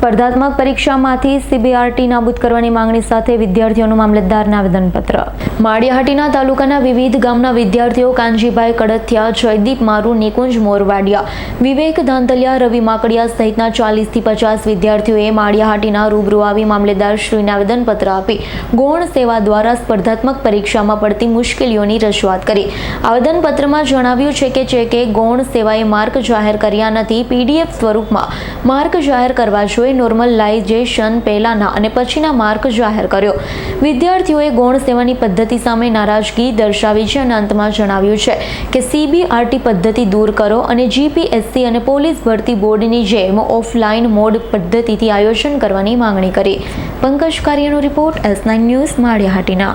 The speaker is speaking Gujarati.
સ્પર્ધાત્મક પરીક્ષામાંથી સીબીઆરટી નાબૂદ કરવાની માંગણી સાથે વિદ્યાર્થીઓનું મામલતદારને આવેદનપત્ર માળિયાહાટીના તાલુકાના વિવિધ ગામના વિદ્યાર્થીઓ કાનજીભાઈ કડથિયા, જયદીપ મારુ, નિકુંજ મોરવાડિયા, વિવેક ધાંતલિયા, રવિ માકડિયા સહિતના ચાલીસથી પચાસ વિદ્યાર્થીઓએ માળિયાહાટીના રૂબરૂ આવી મામલેદાર શ્રીને આવેદનપત્ર આપી ગૌણ સેવા દ્વારા સ્પર્ધાત્મક પરીક્ષામાં પડતી મુશ્કેલીઓની રજૂઆત કરી. આવેદનપત્રમાં જણાવ્યું છે કે ચેકે ગૌણ સેવાએ માર્ક જાહેર કર્યા નથી. પીડીએફ સ્વરૂપમાં માર્ક જાહેર કરવા જોઈએ. નોર્મલાઇઝેશન પહેલાના અને પછીના માર્ક જાહેર કર્યો. વિદ્યાર્થીઓએ ગૌણ સેવાની પદ્ધતિ સામે નારાજગી દર્શાવી છે અને અંતમાં જણાવ્યું છે કે સીબીઆરટી પદ્ધતિ દૂર કરો અને જીપીએસસી અને પોલીસ ભરતી બોર્ડની જેમ ઓફલાઈન મોડ પદ્ધતિથી આયોજન કરવાની માંગણી કરી. પંકજ કાર્યનો report S nine news Maliya Hatina.